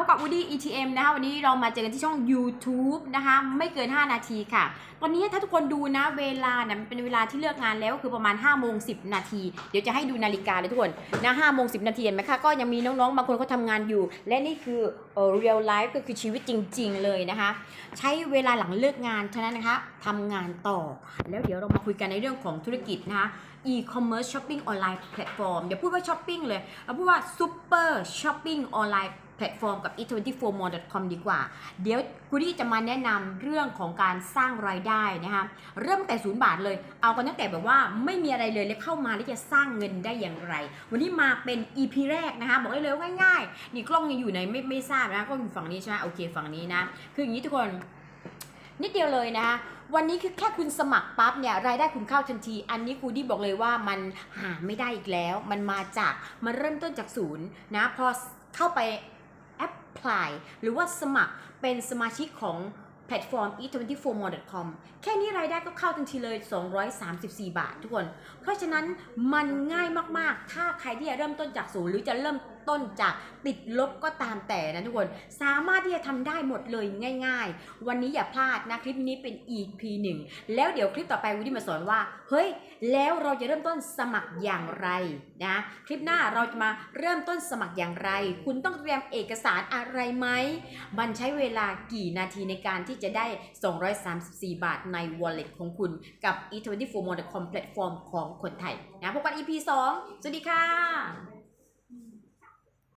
พบกับ Woody ETM นะคะวันนี้เรามาเจอกันที่ช่อง YouTube นะคะไม่เกิน 5 นาทีค่ะตอนนี้ถ้าทุกคนดูนะเวลาเนี่ยมันเป็นเวลาที่เลิกงานแล้วคือประมาณ5โมง10 นาที เดี๋ยวจะให้ดูนาฬิกาเลยทุกคนนะ5โมง10 นาทีเห็นไหมคะก็ยังมีน้องๆบางคนเขาทำงานอยู่ และนี่คือ เอ่อ real life ก็คือชีวิตจริง ๆ เลยนะคะ ใช้เวลาหลังเลิกงานฉะนั้นนะคะทำงานต่อ แล้วเดี๋ยวเรามาคุยกันในเรื่องของธุรกิจนะคะ e-commerce shopping online platform เดี๋ยวพูดว่าช้อปปิ้งเลยเอาพูดว่า super shopping online platform กับ e24mall.com ดีกว่า เดี๋ยวกูดี้จะมาแนะนำเรื่องของการสร้างรายได้นะคะเริ่มตั้งแต่ศูนย์บาทเลย เอากันตั้งแต่แบบว่าไม่มีอะไรเลยแล้วเข้ามาแล้วจะสร้างเงินได้อย่างไร วันนี้มาเป็น EP แรกนะคะบอกได้เลยว่าง่ายๆนี่กล้องยังอยู่ไหนไม่ไม่ทราบนะกล้อยู่ฝั่งนี้ใช่ไหมโอเคฝั่งนี้นะ คืออย่างนี้ทุกคนนิดเดียวเลยนะคะวันนี้คือแค่คุณสมัครปั๊บเนี่ยรายได้คุณเข้าทันที อันนี้ครูดี้บอกเลยว่ามันหาไม่ได้อีกแล้ว มันมาจากมันเริ่มต้นจากศูนย์นะพอเข้าไปแอปพลายหรือว่าสมัครเป็นสมาชิกของแพลตฟอร์ม e24mall.com แค่นี้รายได้ก็เข้าทันทีเลย 234 บาททุกคน เพราะฉะนั้นมันง่ายมาก ๆ ถ้าใครที่จะเริ่มต้นจากศูนย์หรือจะเริ่ม ต้นจากติดลบก็ตามแต่นะทุกคน สามารถที่จะทำได้หมดเลยง่าย ๆ วันนี้อย่าพลาดนะคลิปนี้เป็น EP 1แล้วเดี๋ยวคลิปต่อไปวิดีมาสอนว่า เฮ้ย แล้วเราจะเริ่มต้นสมัครอย่างไรนะคลิปหน้าเราจะมาเริ่มต้นสมัครอย่างไร คุณต้องเตรียมเอกสารอะไรไหมมันใช้เวลากี่นาทีในการที่จะได้ 234 บาทใน wallet ของคุณกับ e24mall.com แพลตฟอร์มของคนไทยนะพบกัน EP 2 สวัสดีค่ะ